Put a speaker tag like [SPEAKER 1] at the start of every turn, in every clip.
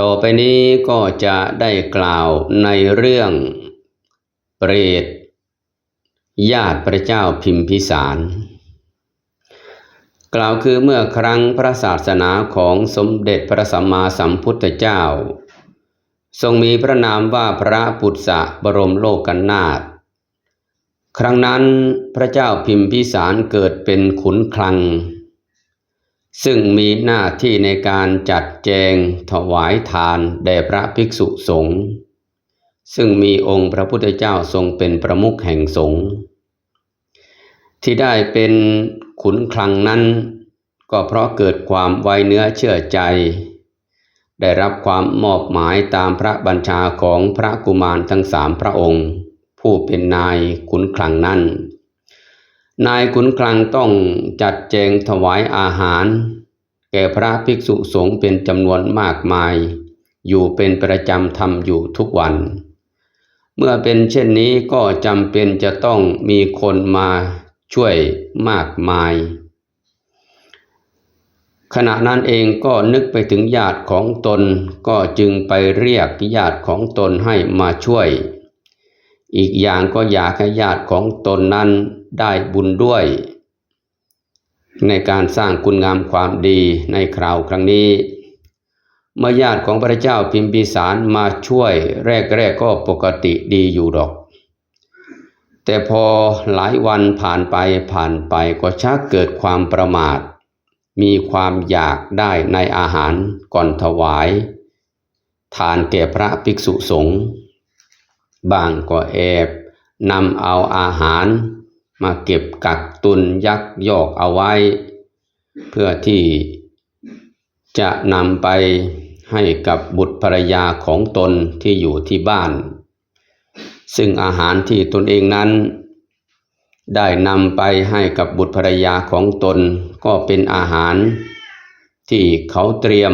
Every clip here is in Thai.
[SPEAKER 1] ต่อไปนี้ก็จะได้กล่าวในเรื่องเปรตญาติพระเจ้าพิมพิสาร กล่าวคือเมื่อครั้งพระศาสนาของสมเด็จพระสัมมาสัมพุทธเจ้า ทรงมีพระนามว่าพระปุตสะบรมโลกกันนาถครั้งนั้นพระเจ้าพิมพิสารเกิดเป็นขุนคลัง ซึ่งมีหน้าที่ในการจัดแจงถวายทานแด่พระภิกษุสงฆ์ซึ่งมีองค์พระพุทธเจ้าทรงเป็นประมุขแห่งสงฆ์ที่ได้เป็นขุนคลังนั้น ก็เพราะเกิดความไวเนื้อเชื่อใจ ได้รับความมอบหมายตามพระบัญชาของพระกุมารทั้งสามพระองค์ ผู้เป็นนายขุนคลังนั้น นายขุนคลังต้องจัดแจงถวายอาหาร แก่พระภิกษุสงฆ์เป็นจำนวนมากมาย อยู่เป็นประจำทำอยู่ทุกวัน เมื่อเป็นเช่นนี้ก็จำเป็นจะต้องมีคนมาช่วยมากมาย ขณะนั้นเองก็นึกไปถึงญาติของตนก็จึงไปเรียกญาติของตนให้มาช่วย อีกอย่างก็อยากให้ญาติของตนนั้น ได้บุญด้วย ในการสร้างคุณงามความดีในคราวครั้งนี้ เมื่อญาติของพระเจ้าพิมพิสารมาช่วยแรกๆกก็ปกติดีอยู่ดอก แต่พอหลายวันผ่านไปผ่านไปก็ชักเกิดความประมาท มีความอยากได้ในอาหารก่อนถวาย ทานแก่พระภิกษุสงฆ์บางก็แอบนำเอาอาหาร มาเก็บกักตุนยักยอกเอาไว้ เพื่อที่จะนำไปให้กับบุตรภรรยาของตนที่อยู่ที่บ้าน ซึ่งอาหารที่ตนเองนั้น ได้นำไปให้กับบุตรภรรยาของตนก็เป็นอาหาร ที่เขาเตรียม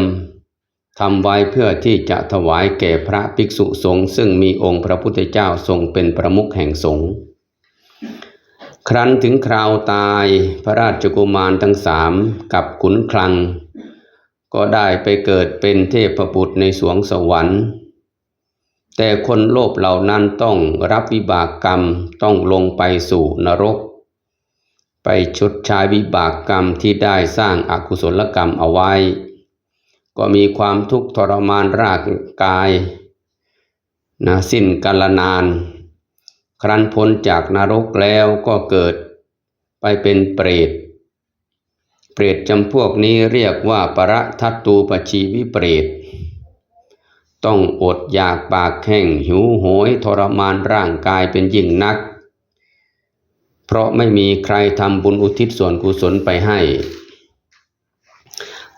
[SPEAKER 1] ทำไว้เพื่อที่จะถวายแก่พระภิกษุสงฆ์ซึ่งมีองค์พระพุทธเจ้าทรงเป็นประมุขแห่งสงฆ์ ครั้นถึงคราวตายพระราชกุมารทั้งสามกับขุนคลัง ก็ได้ไปเกิดเป็นเทพบุตรในสวงสวรรค์ แต่คนโลภเหล่านั้นต้องรับวิบากกรรมต้องลงไปสู่นรก ไปชดใช้วิบากกรรมที่ได้สร้างอากุศลกรรมเอาไว้ ก็มีความทุกข์ทรมานร่างกายนะสิ้นกาลนาน ครั้นพ้นจากนรกแล้วก็เกิด ไปเป็นเปรต เปรตจำพวกนี้เรียกว่าประทัตตูปชีวิเปรต ต้องอดอยากปากแห้งหิวโหยทรมานร่างกายเป็นยิ่งนัก เพราะไม่มีใครทำบุญอุทิศส่วนกุศลไปให้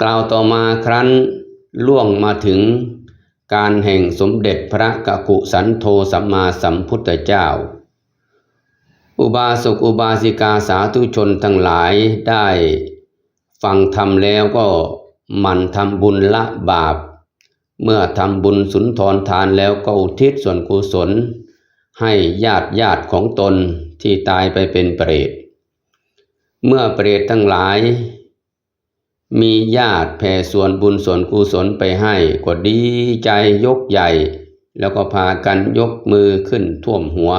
[SPEAKER 1] กล่าวต่อมาครั้นล่วงมาถึง การแห่งสมเด็จพระกกุสันโธสัมมาสัมพุทธเจ้า อุบาสกอุบาสิกาสาธุชนทั้งหลายได้ฟังธรรมแล้วก็มันทำบุญละบาป เมื่อทำบุญสุนทรทานแล้วก็อุทิศส่วนกุศล ให้ญาติญาติของตนที่ตายไปเป็นเปรต เมื่อเปรตทั้งหลาย มีญาติแผ่ส่วนบุญส่วนกุศลไปให้ก็ดีใจยกใหญ่ แล้วก็พากันยกมือขึ้นท่วมหัว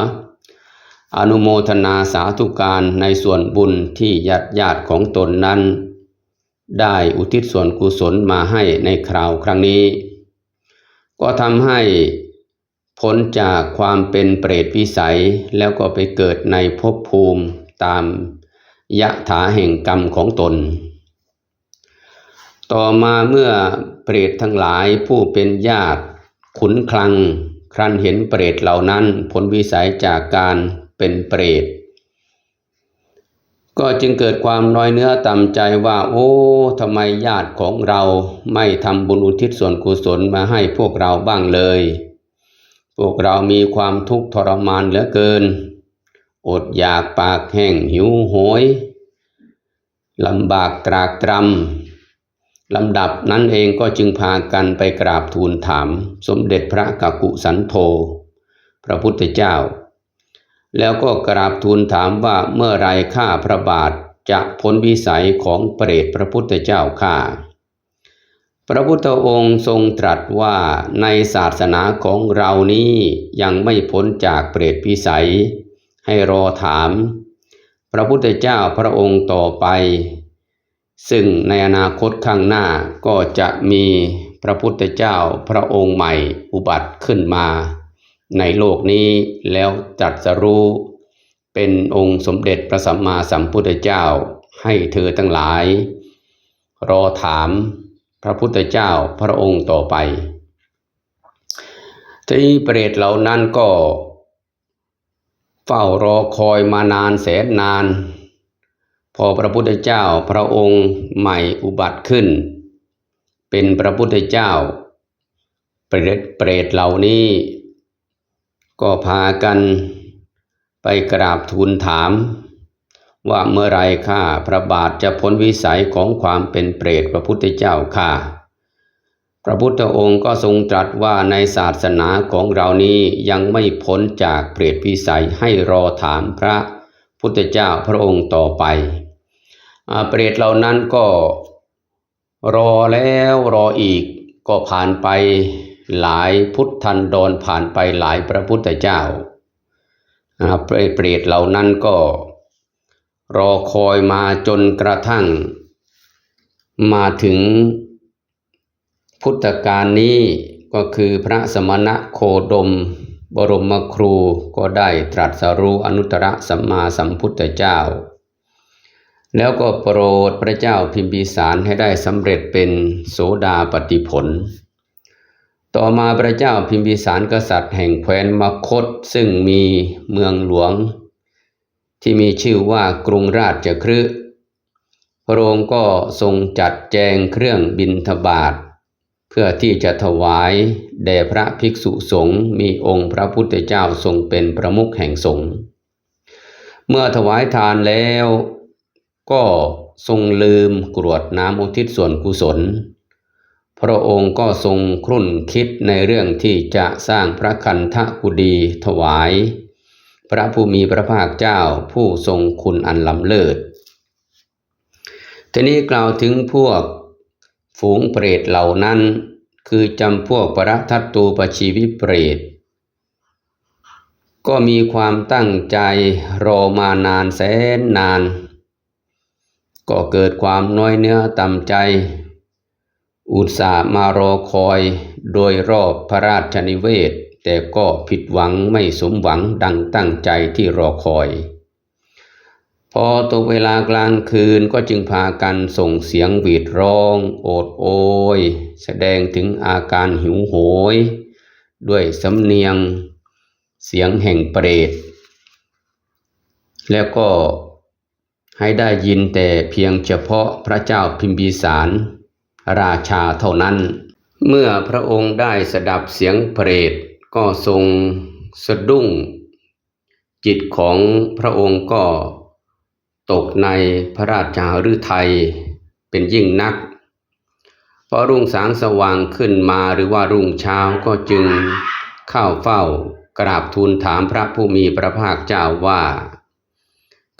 [SPEAKER 1] อนุโมทนาสาธุการในส่วนบุญที่ญาติญาติของตนนั้น ได้อุทิศส่วนกุศลมาให้ในคราวครั้งนี้ ก็ทำให้พ้นจากความเป็นเปรตวิสัยแล้วก็ไปเกิดในภพภูมิตามยะถาแห่งกรรมของตน ต่อมาเมื่อเปรตทั้งหลายผู้เป็นญาติขุนคลัง ครั้นเห็นเปรตเหล่านั้นพ้นวิสัยจากการเป็นเปรต ก็จึงเกิดความน้อยเนื้อต่ำใจว่า โอ้ทำไมญาติของเราไม่ทำบุญอุทิศส่วนกุศลมาให้พวกเราบ้างเลย พวกเรามีความทุกข์ทรมานเหลือเกิน อดอยากปากแห้งหิวโหยลำบากตรากตรำ ลำดับนั้นเองก็จึงพากันไปกราบทูลถาม สมเด็จพระกกุสันโธพระพุทธเจ้า แล้วก็กราบทูลถามว่าเมื่อไรข้าพระบาทจะพ้นวิสัยของเปรตพระพุทธเจ้าข้าพระพุทธองค์ทรงตรัสว่าในศาสนาของเรานี้ยังไม่พ้นจากเปรตพิสัย ให้รอถาม พระพุทธเจ้าพระองค์ต่อไป ซึ่งในอนาคตข้างหน้าก็จะมีพระพุทธเจ้าพระองค์ใหม่อุบัติขึ้นมา ในโลกนี้แล้วตรัสรู้เป็นองค์สมเด็จพระสัมมาสัมพุทธเจ้าให้เธอทั้งหลาย รอถามพระพุทธเจ้าพระองค์ต่อไป ที่เปรตเหล่านั้นก็ เฝ้ารอคอยมานานแสนนาน พอพระพุทธเจ้าพระองค์ใหม่อุบัติขึ้น เป็นพระพุทธเจ้า เปรตเปรตเหล่านี้ ก็พากันไปกราบทูลถาม ว่าเมื่อไรข้าพระบาทจะพ้นวิสัยของความเป็นเปรตพระพุทธเจ้าข้าพระพุทธองค์ก็ทรงตรัสว่าในศาสนาของเรานี้ยังไม่พ้นจากเปรตวิสัยให้รอถามพระพุทธเจ้าพระองค์ต่อไป เปรตเหล่านั้นก็รอแล้วรออีกก็ผ่านไปหลายพุทธันดรผ่านไปหลายพระพุทธเจ้าเปรตเหล่านั้นก็รอคอยมาจนกระทั่ง มาถึงพุทธกาลนี้ก็คือพระสมณะโคดม บรมครูก็ได้ตรัสรู้อนุตตรสัมมาสัมพุทธเจ้า แล้วก็โปรดพระเจ้าพิมพิสารให้ได้สำเร็จเป็นโสดาปฏิผล ต่อมาพระเจ้าพิมพิสารกษัตริย์แห่งแคว้นมคตซึ่งมีเมืองหลวง ที่มีชื่อว่ากรุงราชคฤห์พระองค์ก็ทรงจัดแจงเครื่องบินทบาท เพื่อที่จะถวายแด่พระภิกษุสงฆ์มีองค์พระพุทธเจ้าทรงเป็นประมุขแห่งสงฆ์เมื่อถวายทานแล้ว ก็ทรงลืมกรวดน้ำอุทิศส่วนกุศล พระองค์ก็ทรงครุ่นคิดในเรื่องที่จะสร้างพระคันธกุดีถวาย พระผู้มีพระภาคเจ้าผู้ทรงคุณอันล้ำเลิศ ทีนี้กล่าวถึงพวกฝูงเปรตเหล่านั้น คือจำพวกปรทัตตูปชีวิเปรตก็มีความตั้งใจรอมานานแสนนาน ก็เกิดความน้อยเนื้อต่ำใจ อุตส่าห์มารอคอยโดยรอบพระราชนิเวศ แต่ก็ผิดหวังไม่สมหวังดังตั้งใจที่รอคอย พอตกเวลากลางคืนก็จึงพากันส่งเสียงหวีดร้อง โอดโอย แสดงถึงอาการหิวโหย ด้วยสำเนียงเสียงแห่งเปรตแล้วก็ ให้ได้ยินแต่เพียงเฉพาะพระเจ้าพิมพิสาร ราชาเท่านั้น เมื่อพระองค์ได้สดับเสียงเปรตก็ทรงสะดุ้ง จิตของพระองค์ก็ตกในพระราชาฤทัยเป็นยิ่งนักพอรุ่งสางสว่างขึ้นมาหรือว่ารุ่งเช้าก็จึงเข้าเฝ้ากราบทูลถามพระผู้มีพระภาคเจ้าว่า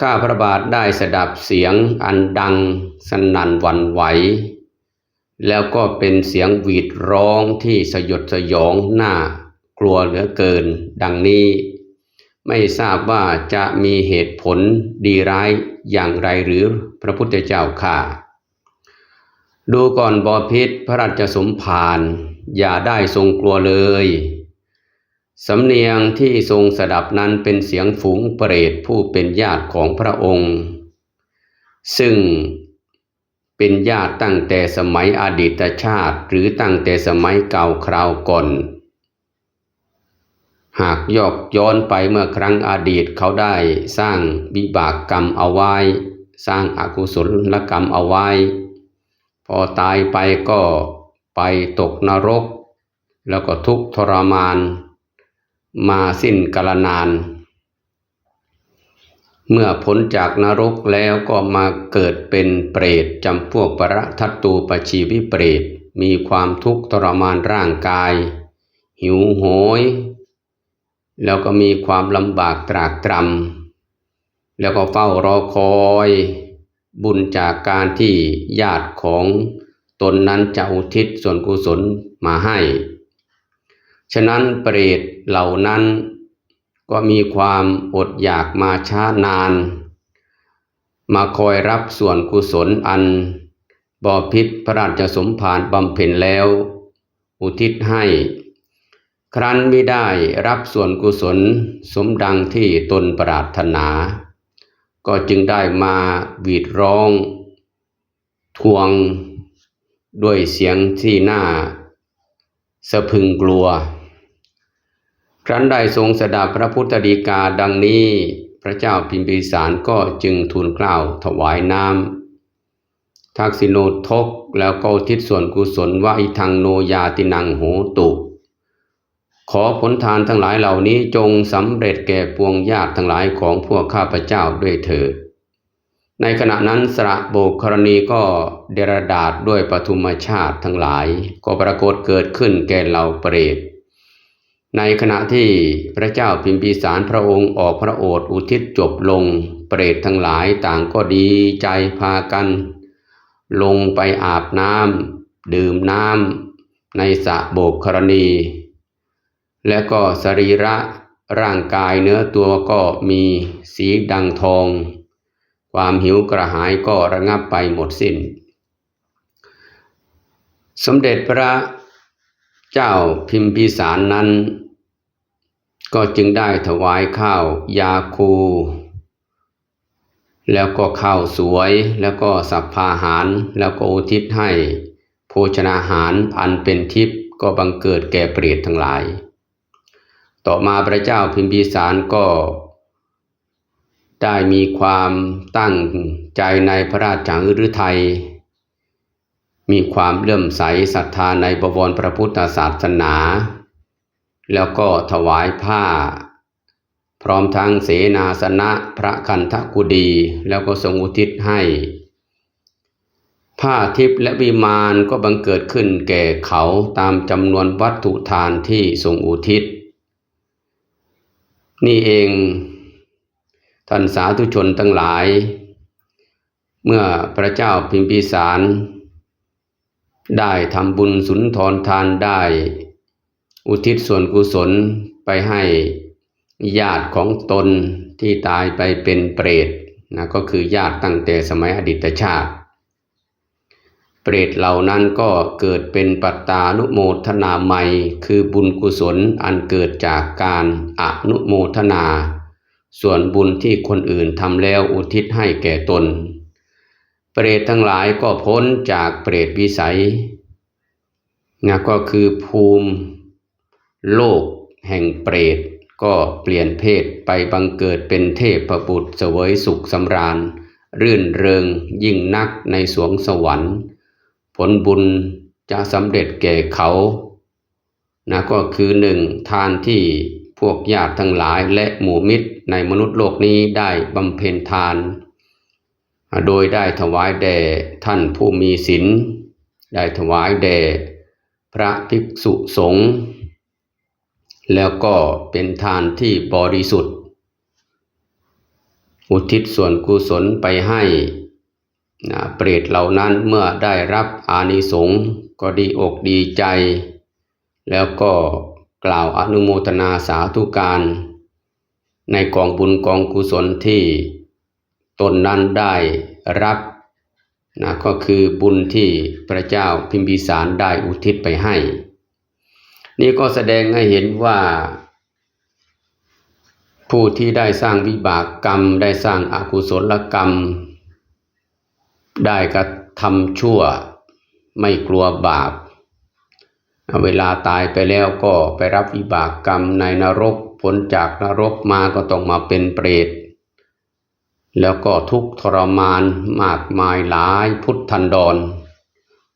[SPEAKER 1] ข้าพระบาทได้สดับเสียงอันดังสนั่นวันไหว แล้วก็เป็นเสียงหวีดร้องที่สยดสยองหน้ากลัวเหลือเกิน ดังนี้ ไม่ทราบว่าจะมีเหตุผลดีร้ายอย่างไรหรือพระพุทธเจ้าค่ะ ดูก่อนบอพิษพระราชสมภารอย่าได้ทรงกลัวเลย สำเนียงที่ทรงสดับนั้นเป็นเสียงฝูงเปรตผู้เป็นญาติของพระองค์ ซึ่งเป็นญาติตั้งแต่สมัยอดีตชาติหรือตั้งแต่สมัยเก่าคราวก่อน หากยอกย้อนไปเมื่อครั้งอดีตเขาได้สร้างวิบากกรรมเอาไว้ สร้างอากุศลกรรมเอาไว้ พอตายไปก็ไปตกนรก แล้วก็ทุกทรมาน มาสิ้นกาลนาน เมื่อพ้นจากนรกแล้วก็มาเกิดเป็นเปรตจำพวกปรทัตตูปชีวิเปรตมีความทุกข์ทรมานร่างกาย หิวโหย แล้วก็มีความลำบากตรากตรำแล้วก็เฝ้ารอคอย บุญจากการที่ญาติของตนนั้นจะอุทิศส่วนกุศลมาให้ ฉะนั้นเปรตเหล่านั้น ก็มีความอดอยากมาช้านาน มาคอยรับส่วนกุศลอันบอพิษพระราชสมภารบำเพ็ญแล้ว อุทิศให้ ครั้นไม่ได้รับส่วนกุศลสมดังที่ตนปรารถนา ก็จึงได้มาหวีดร้อง ทวงด้วยเสียงที่น่าสะพึงกลัว ครั้นได้ทรงสดับพระพุทธดีกาดังนี้ พระเจ้าพิมพิสารก็จึงทูลกล้าวถวายน้ำทักษิโนทกแล้วก็ทิศส่วนกุศลว่าอิทังโนยาตินังโหตุ ขอผลทานทั้งหลายเหล่านี้จงสำเร็จแก่ปวงญาติทั้งหลายของพวกข้าพเจ้าด้วยเถิดในขณะนั้นสระโบกกรณีก็เดรดาษด้วยปฐุมชาติทั้งหลาย ก็ปรากฏเกิดขึ้นแก่เหล่าเปรต ในขณะที่พระเจ้าพิมพิสารพระองค์ออกพระโอษฐ์อุทิศจบลง เปรตทั้งหลายต่างก็ดีใจพากัน ลงไปอาบน้ำดื่มน้ำในสระโบกกรณี และก็สรีระร่างกายเนื้อตัวก็มีสีดังทอง ความหิวกระหายก็ระงับไปหมดสิน้น สมเด็จพระเจ้าพิมพิสารนั้น ก็จึงได้ถวายข้าวยาคู แล้วก็ข้าวสวยแล้วก็สัพพาหาร แล้วก็อุทิศให้ โภชนาหารอันเป็นทิพย์ก็บังเกิดแก่เปรตทั้งหลาย ต่อมาพระเจ้าพิมพิสารก็ ได้มีความตั้งใจในพระราชจังฤทัยมีความเลื่อมใสศรัทธาในบวรพระพุทธศาสนา แล้วก็ถวายผ้า พร้อมทั้งเสนาสนะพระคันธกุดี แล้วก็ทรงอุทิศให้ ผ้าทิพย์และวิมานก็บังเกิดขึ้นแก่เขาตามจำนวนวัตถุทานที่ทรงอุทิศ นี่เองท่านสาธุชนทั้งหลาย เมื่อพระเจ้าพิมพิสาร ได้ทำบุญสุนทรทานได้ อุทิศส่วนกุศลไปให้ญาติของตนที่ตายไปเป็นเปรตนะก็คือญาติตั้งแต่สมัยอดีตชาติ เปรตเหล่านั้นก็เกิดเป็นปัตตานุโมทนาใหม่ คือบุญกุศลอันเกิดจากการอนุโมทนา ส่วนบุญที่คนอื่นทำแล้วอุทิศให้แก่ตน เปรตทั้งหลายก็พ้นจากเปรตวิสัยนะก็คือภูมิ โลกแห่งเปรตก็เปลี่ยนเพศไปบังเกิดเป็นเทพประบุตรเสวยสุขสำราญ รื่นเริงยิ่งนักในสวงสวรรค์ ผลบุญจะสำเร็จแก่เขานะก็คือหนึ่งทานที่พวกญาติทั้งหลายและหมู่มิตรในมนุษย์โลกนี้ได้บำเพ็ญทาน โดยได้ถวายแด่ท่านผู้มีศีลได้ถวายแด่พระภิกษุสงฆ์ แล้วก็เป็นทานที่บริสุทธิ์ อุทิศส่วนกุศลไปให้นะเปรตเหล่านั้นเมื่อได้รับอานิสงส์ก็ดีอกดีใจ แล้วก็กล่าวอนุโมทนาสาธุการ ในกองบุญกองกุศลที่ตนนั้นได้รับนะก็คือบุญที่พระเจ้าพิมพิสารได้อุทิศไปให้ นี่ก็แสดงให้เห็นว่า ผู้ที่ได้สร้างวิบากกรรม ได้สร้างอากุศลกรรม ได้กระทำชั่วไม่กลัวบาป เวลาตายไปแล้วก็ไปรับวิบากกรรมในนรกผลจากนรกมาก็ต้องมาเป็นเปรตแล้วก็ทุกข์ทรมานมากมายหลายพุทธันดร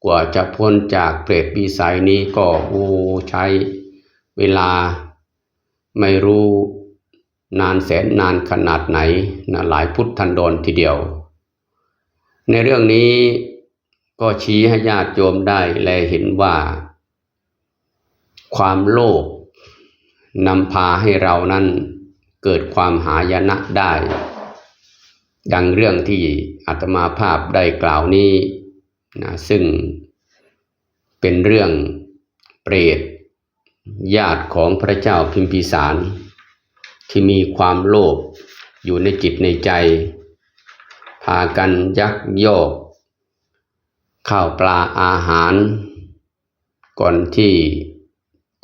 [SPEAKER 1] กว่าจะพ้นจากเปรตปีสัยนี้ก็โอ้ใช้เวลาไม่รู้นานแสนนานขนาดไหนนะหลายพุทธันดรทีเดียว ในเรื่องนี้ก็ชี้ให้ญาติโยมได้แลเห็นว่า ความโลภนำพาให้เรานั้นเกิดความหายนะได้ ดังเรื่องที่อาตมาภาพได้กล่าวนี้ นะซึ่งเป็นเรื่องเปรตญาติของพระเจ้าพิมพิสาร ที่มีความโลภอยู่ในจิตในใจ พากันยักยอกข้าวปลาอาหาร ก่อนที่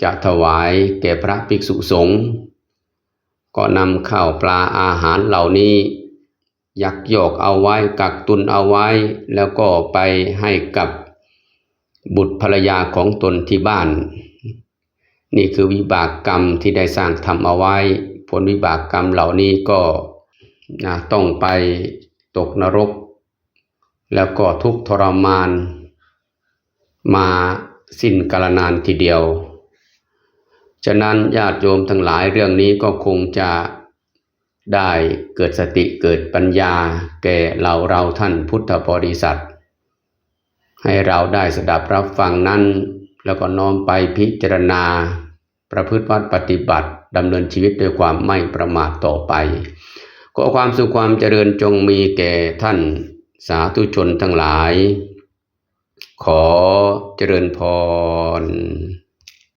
[SPEAKER 1] จะถวายแก่พระภิกษุสงฆ์ก็นำข้าวปลาอาหารเหล่านี้ ยักยอกเอาไว้ กักตุนเอาไว้ แล้วก็ไปให้กับบุตรภรรยาของตนที่บ้าน นี่คือวิบากกรรมที่ได้สร้างทำเอาไว้ ผลวิบากกรรมเหล่านี้ก็นะต้องไปตกนรก แล้วก็ทุกทรมาน มาสิ้นกาลนานทีเดียว ฉะนั้นญาติโยมทั้งหลายเรื่องนี้ก็คงจะ ได้เกิดสติเกิดปัญญาแก่เราเราท่านพุทธบริษัท ให้เราได้สดับรับฟังนั้น แล้วก็น้อมไปพิจารณา ประพฤติวัดปฏิบัติดำเนินชีวิตด้วยความไม่ประมาทต่อไปขอความสุขความเจริญจงมีแก่ท่านสาธุชนทั้งหลาย ขอเจริญพร